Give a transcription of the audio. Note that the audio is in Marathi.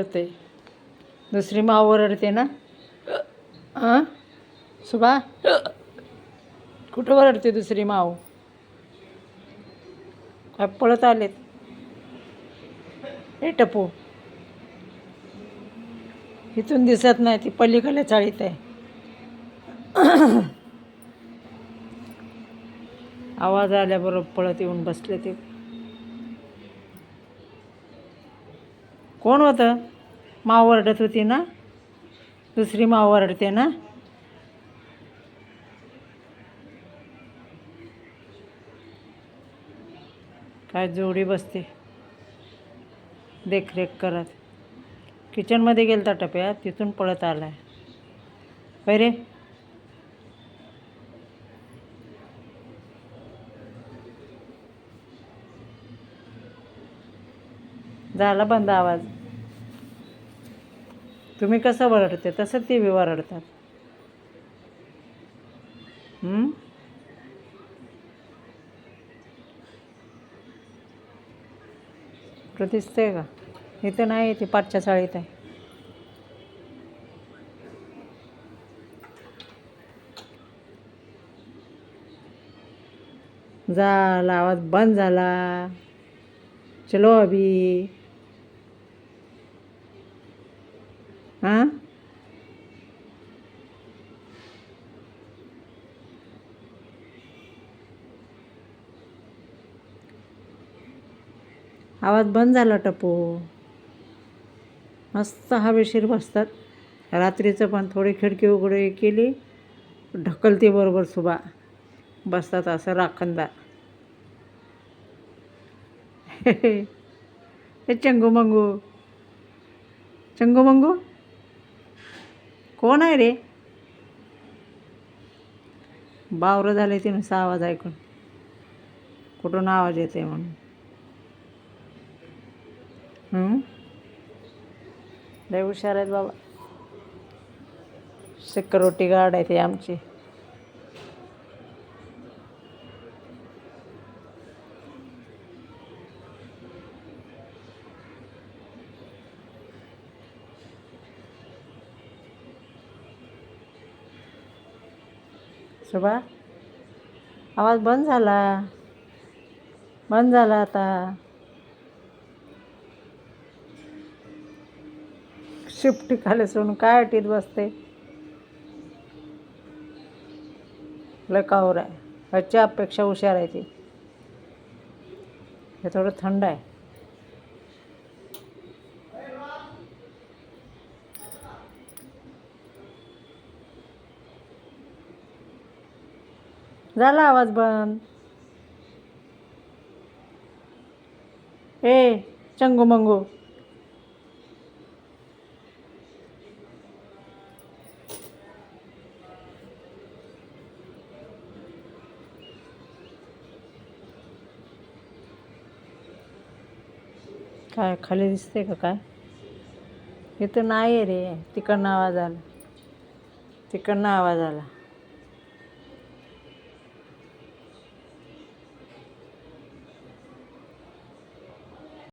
करते. दुसरी माव ओरडते ना. हां सुभा? कुठं ओरडते दुसरी माव? काय पळत आलेत? हे टपू. इथून दिसत नाही ती पलीकडल्या चाळीत आहे. आवाज आल्याबरोबर पळत येऊन बसले ते. कोण होतं? माव ओरडत होती ना? दुसरी माव ओरडते ना? काय जोडी बसते. देखरेख करत. किचनमध्ये गेलता टप्प्यात तिथून पळत आलाय. आहे रे? झाला बंद आवाज. तुम्ही कसं वरडते? तसं टी बी वरडतात. हं? कुठं दिसतंय का? इथं नाही ती पाठच्या चाळीत आहे. झाला आवाज बंद झाला. चलो अभी. हां? आवाज बंद झाला टपो. मस्त हवेशीर बसतात. रात्रीचं पण थोडी खिडकी उघडी केली. ढकलते बरोबर सुबा. बसतात असं राखंदा हे चंगू मंगू चंगू मंगू कोण आहे रे? बावरं झाले ते नुसता आवाज ऐकून. कुठून आवाज येते म्हणून? लय हुशार आहेत बाबा. सिक्युरिटी गार्ड आहे ते आमची. शुभा. आवाज बंद झाला. बंद झाला आता. शिफ्टी खाली सोडून काय अटीत बसते? लकावर आहे. ह्याच्या अपेक्षा हुशार आहे ती. हे थोडं थंड आहे. झाला आवाज बंद. ए चंगू मंगू. काय खाली दिसते का काय? इथं नाही आहे रे तिकडनं आवाज आला. तिकडनं आवाज आला.